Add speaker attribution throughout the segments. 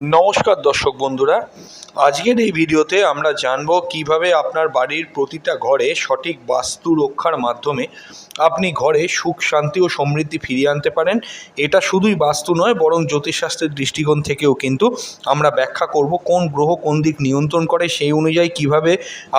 Speaker 1: নমস্কার দর্শক বন্ধুরা। আজকের এই ভিডিওতে আমরা জানব কীভাবে আপনার বাড়ির প্রতিটা ঘরে সঠিক বাস্তু রক্ষার মাধ্যমে আপনি ঘরে সুখ, শান্তি ও সমৃদ্ধি ফিরিয়ে আনতে পারেন। এটা শুধুই বাস্তু নয়, বরং জ্যোতিষশাস্ত্রের দৃষ্টিকোণ থেকেও কিন্তু আমরা ব্যাখ্যা করব কোন গ্রহ কোন দিক নিয়ন্ত্রণ করে, সেই অনুযায়ী কীভাবে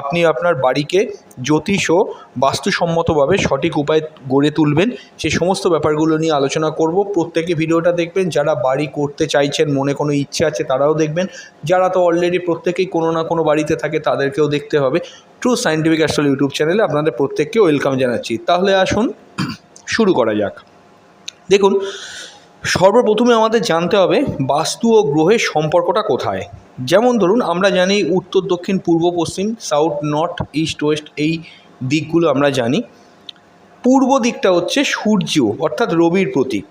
Speaker 1: আপনি আপনার বাড়িকে জ্যোতিষ ও বাস্তুসম্মতভাবে সঠিক উপায় গড়ে তুলবেন সেই সমস্ত ব্যাপারগুলো নিয়ে আলোচনা করব। প্রত্যেকে ভিডিওটা দেখবেন, যারা বাড়ি করতে চাইছেন, মনে কোনো ইচ্ছে আছে তারাও দেখবেন। যারা তো অলরেডি প্রত্যেকেই কোনো না কোনো বাড়িতে থাকে তাদেরকেও দেখতে হবে। ট্রু সাইন্টিফিক অ্যাস্ট্রোল ইউটিউব চ্যানেলে আপনাদের প্রত্যেককে ওয়েলকাম জানাচ্ছি। তাহলে আসুন, শুরু করা যাক। দেখুন, সর্বপ্রথমে আমাদের জানতে হবে বাস্তু ও গ্রহের সম্পর্কটা কোথায়। যেমন ধরুন, আমরা জানি উত্তর, দক্ষিণ, পূর্ব, পশ্চিম সাউথ নর্থ ইস্ট ওয়েস্ট এই দিকগুলো আমরা জানি। পূর্ব দিকটা হচ্ছে সূর্য, অর্থাৎ রবির প্রতীক।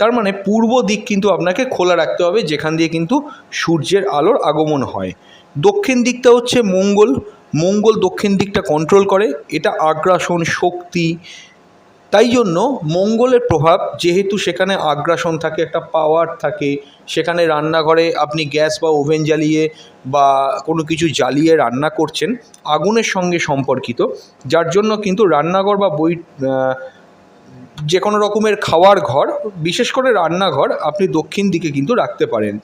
Speaker 1: তার মানে পূর্ব দিক কিন্তু আপনাকে খোলা রাখতে হবে, যেখান দিয়ে কিন্তু সূর্যের আলোর আগমন হয়। দক্ষিণ দিকটা হচ্ছে মঙ্গল মঙ্গল দক্ষিণ দিকটা কন্ট্রোল করে, এটা আগ্রাসন শক্তি। তাই জন্য মঙ্গলের প্রভাব, যেহেতু সেখানে আগ্রাসন থাকে, একটা পাওয়ার থাকে, সেখানে রান্নাঘরে আপনি গ্যাস বা ওভেন জ্বালিয়ে বা কোনো কিছু জ্বালিয়ে রান্না করছেন, আগুনের সঙ্গে সম্পর্কিত, যার জন্য কিন্তু রান্নাঘর বা বই যে কোনো রকমের খাওয়ার ঘর, বিশেষ করে রান্নাঘর, আপনি দক্ষিণ দিকে কিন্তু রাখতে পারেন।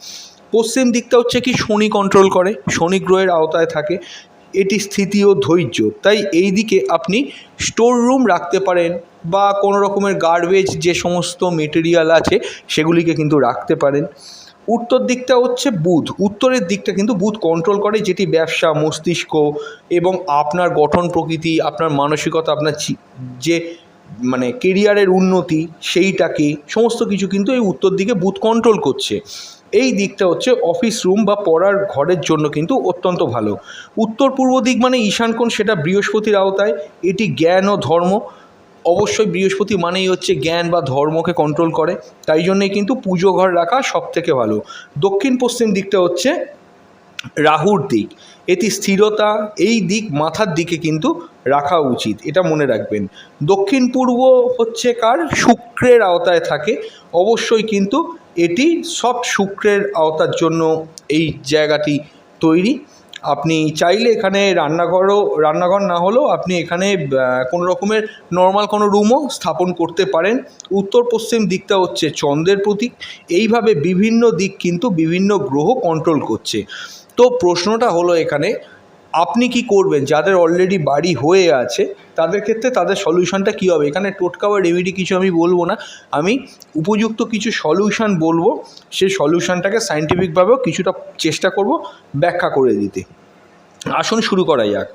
Speaker 1: পশ্চিম দিকটা হচ্ছে কি, শনি কন্ট্রোল করে, শনি গ্রহের আওতায় থাকে এটি স্থিতি ও ধৈর্য। তাই এই দিকে আপনি স্টোর রুম রাখতে পারেন বা কোনো রকমের গার্বেজ যে সমস্ত মেটেরিয়াল আছে সেগুলিকে কিন্তু রাখতে পারেন। উত্তর দিকটা হচ্ছে বুধ। উত্তরের দিকটা কিন্তু বুধ কন্ট্রোল করে যেটি ব্যবসা, মস্তিষ্ক এবং আপনার গঠন প্রকৃতি, আপনার মানসিকতা, আপনার যে মানে কেরিয়ারের উন্নতি সেইটাকে সমস্ত কিছু কিন্তু এই উত্তর দিকে বুথ কন্ট্রোল করছে। এই দিকটা হচ্ছে অফিস রুম বা পড়ার ঘরের জন্য কিন্তু অত্যন্ত ভালো। উত্তর পূর্ব দিক মানে ঈশানকোণ সেটা বৃহস্পতির আওতায়। এটি জ্ঞান ও ধর্ম। অবশ্যই বৃহস্পতি মানেই হচ্ছে জ্ঞান বা ধর্মকে কন্ট্রোল করে। তাই জন্যই কিন্তু পুজো ঘর রাখা সব থেকে ভালো। দক্ষিণ পশ্চিম দিকটা হচ্ছে রাহুর দিক। এটি স্থিরতা এই দিক মাথার দিকে কিন্তু রাখা উচিত, এটা মনে রাখবেন। দক্ষিণ পূর্ব হচ্ছে কার? শুক্রের আওতায় থাকে। অবশ্যই কিন্তু এটি সব শুক্রের আওতার জন্য এই জায়গাটি তৈরি। আপনি চাইলে এখানে রান্নাঘরও, রান্নাঘর না হলেও আপনি এখানে কোনো রকমের নর্মাল কোনো রুমও স্থাপন করতে পারেন। উত্তর পশ্চিম দিকটা হচ্ছে চন্দ্রের প্রতীক। এইভাবে বিভিন্ন দিক কিন্তু বিভিন্ন গ্রহ কন্ট্রোল করছে। তো প্রশ্নটা হলো এখানে, আপনি কি করবেন? যাদের অলরেডি বাড়ি হয়ে আছে, তাদের ক্ষেত্রে তাদের সলিউশনটা কী হবে? এখানে টোটকা বা রেমেডি কিছু আমি বলব না। আমি উপযুক্ত কিছু সলিউশন বলব সেই সলিউশনটাকে সাইন্টিফিকভাবেও কিছুটা চেষ্টা করব ব্যাখ্যা করে দিতে। আসুন শুরু করা যাক।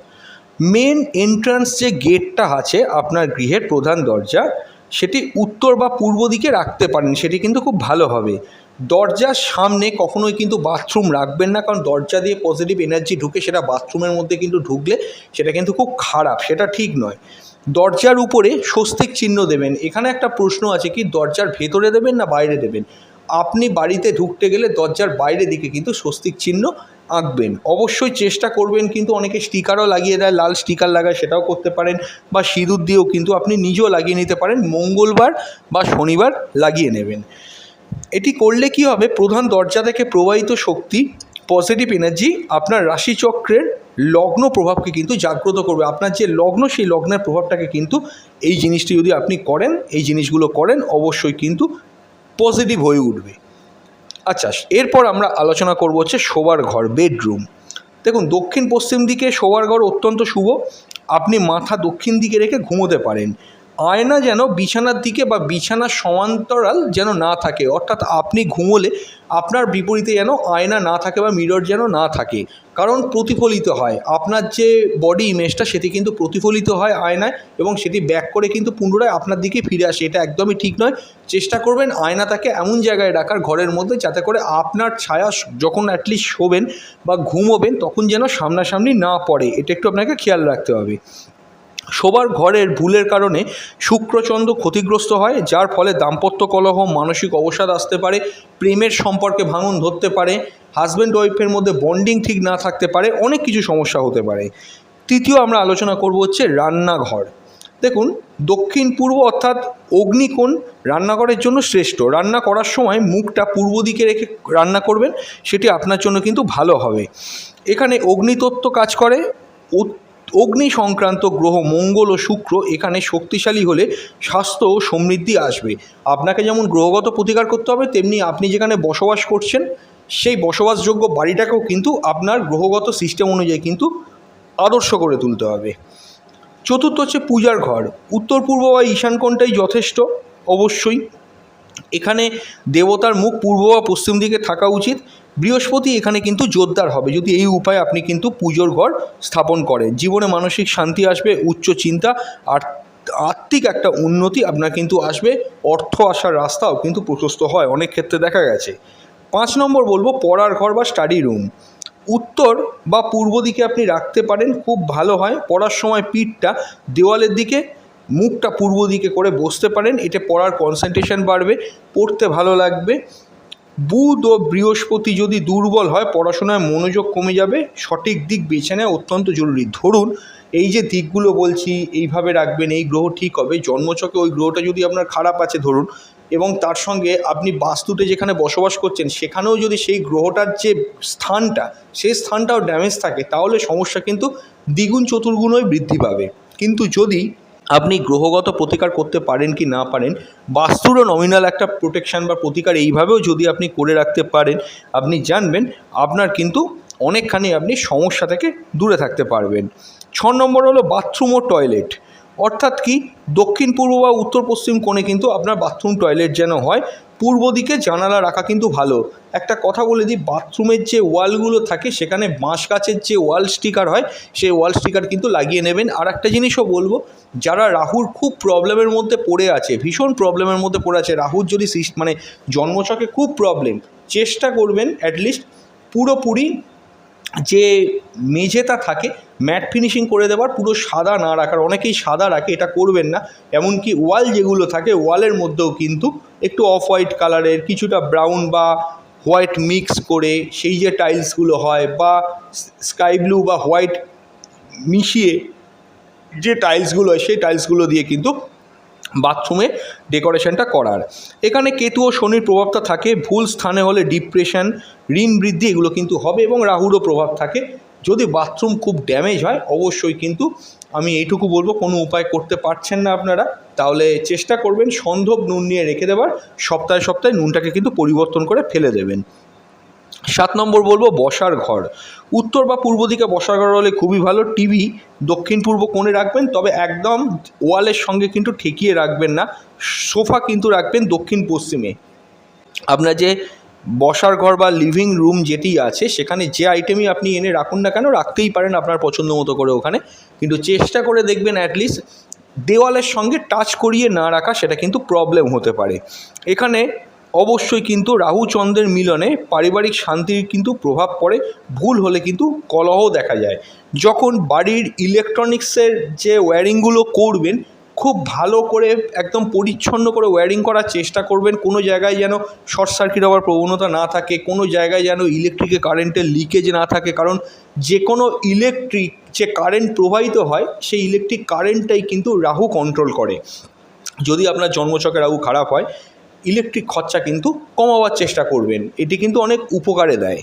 Speaker 1: মেন এন্ট্রান্স যে গেটটা আছে আপনার গৃহের প্রধান দরজা, সেটি উত্তর বা পূর্ব দিকে রাখতে পারেন, সেটি কিন্তু খুব ভালো হবে। দরজার সামনে কখনোই কিন্তু বাথরুম রাখবেন না, কারণ দরজা দিয়ে পজিটিভ এনার্জি ঢুকে সেটা বাথরুমের মধ্যে কিন্তু ঢুকলে সেটা কিন্তু খুব খারাপ, সেটা ঠিক নয়। দরজার উপরে স্বস্তিক চিহ্ন দেবেন। এখানে একটা প্রশ্ন আছে কি, দরজার ভেতরে দেবেন না বাইরে দেবেন? আপনি বাড়িতে ঢুকতে গেলে দরজার বাইরে দিকে কিন্তু স্বস্তিক চিহ্ন আঁকবেন। অবশ্যই চেষ্টা করবেন কিন্তু অনেকে স্টিকারও লাগিয়ে দেয়, লাল স্টিকার লাগায় সেটাও করতে পারেন বা সিঁদুর দিয়েও কিন্তু আপনি নিজেও লাগিয়ে নিতে পারেন, মঙ্গলবার বা শনিবার লাগিয়ে নেবেন। এটি করলে কি হবে? প্রধান দরজা থেকে প্রবাহিত শক্তি পজিটিভ এনার্জি আপনার রাশিচক্রের লগ্ন প্রভাবকে কিন্তু জাগ্রত করবে। আপনার যে লগ্ন, সেই লগ্নের প্রভাবটাকে কিন্তু এই জিনিসটি যদি আপনি করেন, এই জিনিসগুলো করেন, অবশ্যই কিন্তু পজিটিভ হয়ে উঠবে। আচ্ছা এরপর আমরা আলোচনা করব হচ্ছে শোবার ঘর বেডরুম দেখুন দক্ষিণ পশ্চিম দিকে শোবার ঘর অত্যন্ত শুভ। আপনি মাথা দক্ষিণ দিকে রেখে ঘুমোতে পারেন। আয়না যেন বিছানার দিকে বা বিছানার সমান্তরাল যেন না থাকে। অর্থাৎ আপনি ঘুমোলে আপনার বিপরীতে যেন আয়না না থাকে বা মিরর যেন না থাকে। কারণ প্রতিফলিত হয়। আপনার যে বডি ইমেজটা সেটি কিন্তু প্রতিফলিত হয় আয়নায় এবং সেটি ব্যাক করে কিন্তু পুনরায় আপনার দিকে ফিরে আসে। এটা একদমই ঠিক নয়। চেষ্টা করবেন আয়নাটাকে এমন জায়গায় রাখার ঘরের মধ্যে যাতে করে আপনার ছায়া যখন অ্যাটলিস্ট শোবেন বা ঘুমোবেন তখন যেন সামনাসামনি না পড়ে। এটা একটু আপনাকে খেয়াল রাখতে হবে। শোবার ঘরের ভুলের কারণে শুক্রচন্দ্র ক্ষতিগ্রস্ত হয়, যার ফলে দাম্পত্য কলহ, মানসিক অবসাদ আসতে পারে, প্রেমের সম্পর্কে ভাঙন ধরতে পারে হাজব্যান্ড ওয়াইফের মধ্যে বন্ডিং ঠিক না থাকতে পারে, অনেক কিছু সমস্যা হতে পারে। তৃতীয় আমরা আলোচনা করব হচ্ছে রান্নাঘর। দেখুন, দক্ষিণ পূর্ব অর্থাৎ অগ্নিকোণ রান্নাঘরের জন্য শ্রেষ্ঠ। রান্না করার সময় মুখটা পূর্ব দিকে রেখে রান্না করবেন, সেটি আপনার জন্য কিন্তু ভালো হবে। এখানে অগ্নিতত্ত্ব কাজ করে অগ্নি সংক্রান্ত গ্রহ মঙ্গল ও শুক্র এখানে শক্তিশালী হলে স্বাস্থ্য ও সমৃদ্ধি আসবে। আপনাকে যেমন গ্রহগত প্রতিকার করতে হবে, তেমনি আপনি যেখানে বসবাস করছেন, সেই বসবাসযোগ্য বাড়িটাকেও কিন্তু আপনার গ্রহগত সিস্টেম অনুযায়ী কিন্তু আদর্শ করে তুলতে হবে। চতুর্থ হচ্ছে পূজার ঘর। উত্তর, পূর্ব বা ঈশান কোণটাই যথেষ্ট, অবশ্যই। এখানে দেবতার মুখ পূর্ব বা পশ্চিম দিকে থাকা উচিত। বৃহস্পতি এখানে কিন্তু জোরদার হবে। যদি এই উপায়ে আপনি কিন্তু পুজোর ঘর স্থাপন করেন, জীবনে মানসিক শান্তি আসবে, উচ্চ চিন্তা আর আর্থিক একটা উন্নতি আপনার কিন্তু আসবে, অর্থ আসার রাস্তাও কিন্তু প্রশস্ত হয়, অনেক ক্ষেত্রে দেখা গেছে। পাঁচ নম্বর বলব, পড়ার ঘর বা স্টাডি রুম উত্তর বা পূর্ব দিকে আপনি রাখতে পারেন, খুব ভালো হয়। পড়ার সময় পিঠটা দেওয়ালের দিকে, মুখটা পূর্ব দিকে করে বসতে পারেন, এতে পড়ার কনসেন্ট্রেশন বাড়বে, পড়তে ভালো লাগবে। বুধ ও বৃহস্পতি যদি দুর্বল হয়, পড়াশোনায় মনোযোগ কমে যাবে। সঠিক দিক বেছে নেওয়া অত্যন্ত জরুরি। ধরুন, এই যে দিকগুলো বলছি, এইভাবে রাখবেন, এই গ্রহ ঠিক হবে। জন্মচকে ওই গ্রহটা যদি আপনার খারাপ আছে, ধরুন, এবং তার সঙ্গে আপনি বাস্তুতে যেখানে বসবাস করছেন, সেখানেও যদি সেই গ্রহটার যে স্থানটা, সেই স্থানটাও ড্যামেজ থাকে, তাহলে সমস্যা কিন্তু দ্বিগুণ চতুর্গুণই বৃদ্ধি পাবে। কিন্তু যদি আপনি গ্রহগত প্রতিকার করতে পারেন কি না পারেন বাস্তুরও নমিনাল একটা প্রোটেকশান বা প্রতিকার এইভাবেও যদি আপনি করে রাখতে পারেন, আপনি জানবেন আপনার কিন্তু অনেকখানি আপনি সমস্যা থেকে দূরে থাকতে পারবেন। ছ নম্বর হলো বাথরুম ও টয়লেট অর্থাৎ কি? দক্ষিণ পূর্ব বা উত্তর পশ্চিম কোণে কিন্তু আপনার বাথরুম টয়লেট যেন হয়, পূর্ব দিকে জানালা রাখা কিন্তু ভালো। একটা কথা বলে দিই বাথরুমের যে ওয়ালগুলো থাকে, সেখানে বাঁশ গাছের যে ওয়াল স্টিকার হয়, সেই ওয়াল স্টিকার কিন্তু লাগিয়ে নেবেন। আর একটা জিনিসও বলব, যারা রাহুর খুব প্রবলেমের মধ্যে পড়ে আছে, ভীষণ প্রবলেমের মধ্যে পড়ে আছে, রাহুর যদি মানে জন্মছকে খুব প্রবলেম চেষ্টা করবেন অ্যাটলিস্ট পুরোপুরি যে মেঝেটা থাকে ম্যাট ফিনিশিং করে দেওয়ার পুরো সাদা না রাখার, অনেকেই সাদা রাখে, এটা করবেন না। এমনকি ওয়াল যেগুলো থাকে ওয়ালের মধ্যেও কিন্তু একটু অফ হোয়াইট কালারের কিছুটা ব্রাউন বা হোয়াইট মিক্স করে সেই যে টাইলসগুলো হয় বা স্কাই ব্লু বা হোয়াইট মিশিয়ে যে টাইলসগুলো হয়, সেই টাইলসগুলো দিয়ে কিন্তু বাথরুমে ডেকোরেশনটা করার। এখানে কেতু ও শনির প্রভাবটা থাকে, ভুল স্থানে হলে ডিপ্রেশন, ঋণ বৃদ্ধি এগুলো কিন্তু হবে এবং রাহুরও প্রভাব থাকে। যদি বাথরুম খুব ড্যামেজ হয়, অবশ্যই কিন্তু আমি এইটুকু বলব, কোনো উপায় করতে পারছেন না আপনারা, তাহলে চেষ্টা করবেন সন্ধব নুন নিয়ে রেখে দেওয়ার সপ্তাহে সপ্তাহে নুনটাকে কিন্তু পরিবর্তন করে ফেলে দেবেন। সাত নম্বর বলব বসার ঘর। উত্তর বা পূর্ব দিকে বসার ঘর হলে খুবই ভালো। টিভি দক্ষিণ পূর্ব কোণে রাখবেন, তবে একদম ওয়ালের সঙ্গে কিন্তু ঠেকিয়ে রাখবেন না। সোফা কিন্তু রাখবেন দক্ষিণ পশ্চিমে। আপনার যে বসার ঘর বা লিভিং রুম যেটি আছে, সেখানে যে আইটেমই আপনি এনে রাখুন না কেন, রাখতেই পারেন আপনার পছন্দ মতো করে ওখানে। কিন্তু চেষ্টা করে দেখবেন অ্যাটলিস্ট দেওয়ালের সঙ্গে টাচ করিয়ে না রাখা, সেটা কিন্তু প্রবলেম হতে পারে। এখানে অবশ্যই কিন্তু রাহু চন্দ্রের মিলনে পারিবারিক শান্তির কিন্তু প্রভাব পড়ে, ভুল হলে কিন্তু কলহ দেখা যায়। যখন বাড়ির ইলেকট্রনিক্সের যে ওয়্যারিংগুলো করবেন, খুব ভালো করে একদম পরিচ্ছন্ন করে ওয়্যারিং করার চেষ্টা করবেন, কোনো জায়গায় যেন শর্ট সার্কিট হওয়ার প্রবণতা না থাকে, কোনো জায়গায় যেন ইলেকট্রিকে কারেন্টের লিকেজ না থাকে, কারণ যে কোনো ইলেকট্রিক যে কারেন্ট প্রবাহিত হয়, সেই ইলেকট্রিক কারেন্টটাই কিন্তু রাহু কন্ট্রোল করে। যদি আপনার জন্মছকে রাহু খারাপ হয় ইলেকট্রিক খরচা কিন্তু কমাবার চেষ্টা করবেন। এটি কিন্তু অনেক উপকারে দেয়।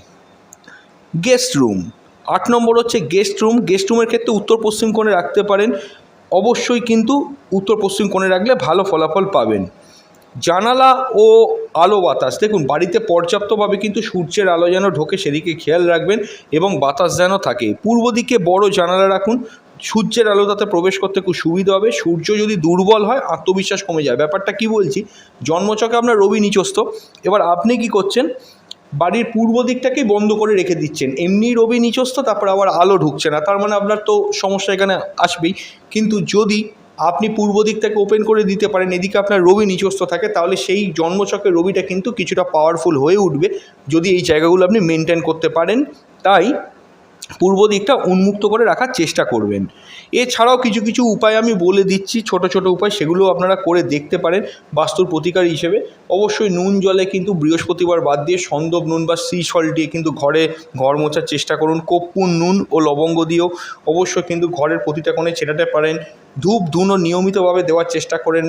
Speaker 1: গেস্ট রুম, আট নম্বর হচ্ছে গেস্ট রুম। গেস্ট রুমের ক্ষেত্রে উত্তর পশ্চিম কোণে রাখতে পারেন। অবশ্যই কিন্তু উত্তর পশ্চিম কোণে রাখলে ভালো ফলাফল পাবেন। জানালা ও আলো বাতাস, দেখুন বাড়িতে পর্যাপ্তভাবে কিন্তু সূর্যের আলো যেন ঢোকে সেদিকে খেয়াল রাখবেন এবং বাতাস যেন থাকে। পূর্ব দিকে বড় জানালা রাখুন সূর্যের আলো তাতে প্রবেশ করতে খুব সুবিধা হবে। সূর্য যদি দুর্বল হয়, আত্মবিশ্বাস কমে যায় ব্যাপারটা কি বলছি? জন্মচকে আপনার রবি নিচস্থ। এবার আপনি কি করছেন? বাড়ির পূর্ব দিকটাকেই বন্ধ করে রেখে দিচ্ছেন। এমনি রবি নিচস্থ, তারপর আবার আলো ঢুকছে না। তার মানে আপনার তো সমস্যা এখানে আসবেই। কিন্তু যদি আপনি পূর্ব দিকটাকে ওপেন করে দিতে পারেন, এদিকে আপনার রবি নিচস্থ থাকে, তাহলে সেই জন্মচকের রবিটা কিন্তু কিছুটা পাওয়ারফুল হয়ে উঠবে। যদি এই জায়গাগুলো আপনি মেনটেন করতে পারেন, তাই পূর্ব দিকটা উন্মুক্ত করে রাখার চেষ্টা করবেন। এছাড়াও কিছু কিছু উপায় আমি বলে দিচ্ছি, ছোট ছোট উপায় সেগুলো আপনারা করে দেখতে পারেন বাস্তুর প্রতিকার হিসেবে। অবশ্যই নুন জলে কিন্তু বৃহস্পতিবার বাদ দিয়ে সন্দব নুন বা সি সল্ট দিয়ে কিন্তু ঘরে ঘর মোছার চেষ্টা করুন। কর্পূর নুন ও লবঙ্গ দিয়েও অবশ্যই কিন্তু ঘরের প্রতিটা কোণে ছেটাতে পারেন। ধূপ, ধুনো নিয়মিতভাবে দেওয়ার চেষ্টা করেন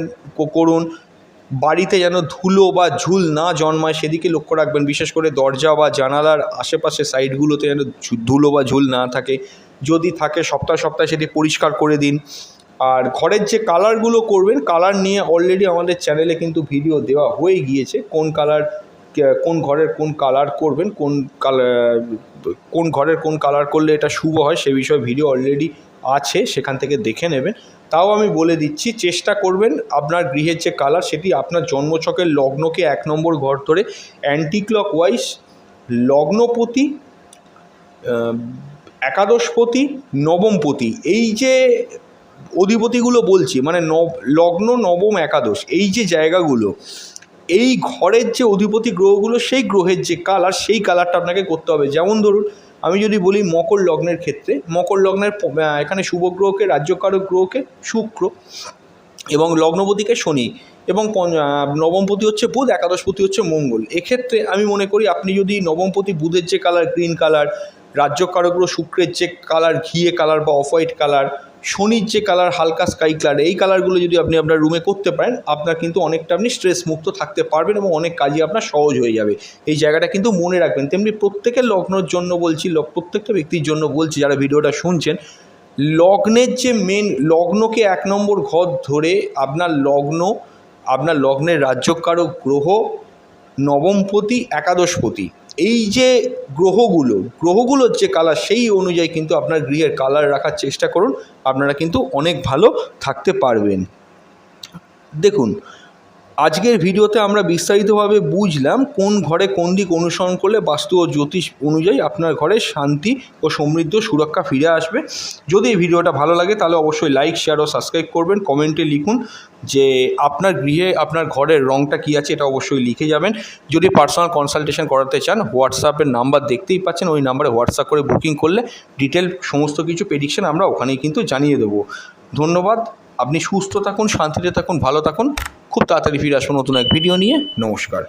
Speaker 1: করুন। বাড়িতে যেন ধুলো বা ঝুল না জন্মায় সেদিকে লক্ষ্য রাখবেন। বিশেষ করে দরজা বা জানালার আশেপাশে সাইডগুলোতে যেন ধুলো বা ঝুল না থাকে। যদি থাকে সপ্তাহে সপ্তাহে সেটি পরিষ্কার করে দিন। আর ঘরের যে কালারগুলো করবেন, কালার নিয়ে অলরেডি আমাদের চ্যানেলে কিন্তু ভিডিও দেওয়া হয়ে গিয়েছে। কোন কালার কোন ঘরের কোন কালার করবেন, কোন কালার কোন ঘরের কোন কালার করলে এটা শুভ হয় সে বিষয়ে ভিডিও অলরেডি আছে, সেখান থেকে দেখে নেবেন। তাও আমি বলে দিচ্ছি, চেষ্টা করবেন আপনার গৃহের যে কালার সেটি আপনার জন্মছকের লগ্নকে এক নম্বর ঘর ধরে অ্যান্টি ক্লক ওয়াইজ লগ্নপতি একাদশপতি, নবমপতি, এই যে অধিপতিগুলো বলছি মানে নব লগ্ন, নবম, একাদশ, এই যে জায়গাগুলো, এই ঘরের যে অধিপতি গ্রহগুলো, সেই গ্রহের যে কালার সেই কালারটা আপনাকে করতে হবে। যেমন ধরুন আমি যদি বলি মকর লগ্নের ক্ষেত্রে, মকর লগ্নের এখানে শুভ গ্রহকে, রাজ্যকারক গ্রহকে শুক্র এবং লগ্নপতিকে শনি এবং নবমপতি হচ্ছে বুধ, একাদশপতি হচ্ছে মঙ্গল। এক্ষেত্রে আমি মনে করি আপনি যদি নবমপতি বুধের যে কালার গ্রিন কালার রাজ্যকারক গ্রহ শুক্রের যে কালার ঘিয়ে কালার বা অফ হোয়াইট কালার শনির যে কালার হালকা স্কাই কালার এই কালারগুলো যদি আপনি আপনার রুমে করতে পারেন, আপনার কিন্তু অনেকটা আপনি স্ট্রেস মুক্ত থাকতে পারবেন এবং অনেক কাজই আপনার সহজ হয়ে যাবে। এই জায়গাটা কিন্তু মনে রাখবেন। তেমনি প্রত্যেকের লগ্নর জন্য বলছি প্রত্যেকটা ব্যক্তির জন্য বলছি, যারা ভিডিওটা শুনছেন, লগ্নের যে মেন লগ্নকে এক নম্বর ঘর ধরে আপনার লগ্ন, আপনার লগ্নের রাজ্যকারক গ্রহ, নবমপতি, একাদশপতি। এই যে গ্রহগুলো গ্রহগুলোর যে কালার সেই অনুযায়ী কিন্তু আপনার গৃহের কালার রাখার চেষ্টা করুন। আপনারা কিন্তু অনেক ভালো থাকতে পারবেন। দেখুন আজকের ভিডিওতে আমরা বিস্তারিতভাবে বুঝলাম কোন ঘরে কোন দিক অনুসরণ করলে বাস্তু ও জ্যোতিষ অনুযায়ী আপনার ঘরে শান্তি ও সমৃদ্ধ সুরক্ষা ফিরে আসবে। যদি এই ভিডিওটা ভালো লাগে তাহলে অবশ্যই লাইক শেয়ার ও সাবস্ক্রাইব করবেন। কমেন্টে লিখুন যে আপনার গৃহে আপনার ঘরের রংটা কী আছে এটা অবশ্যই লিখে যাবেন। যদি পার্সোনাল কনসালটেশন করাতে চান হোয়াটসঅ্যাপের নাম্বার দেখতেই পাচ্ছেন। ওই নাম্বারে হোয়াটসঅ্যাপ করে বুকিং করলে ডিটেল সমস্ত কিছু প্রেডিকশন আমরা ওখানেই কিন্তু জানিয়ে দেবো। ধন্যবাদ। আপনি সুস্থ থাকুন, শান্তিতে থাকুন, ভালো থাকুন। খুব তাড়াতাড়ি ফিরে আসব নতুন এক ভিডিও নিয়ে। নমস্কার।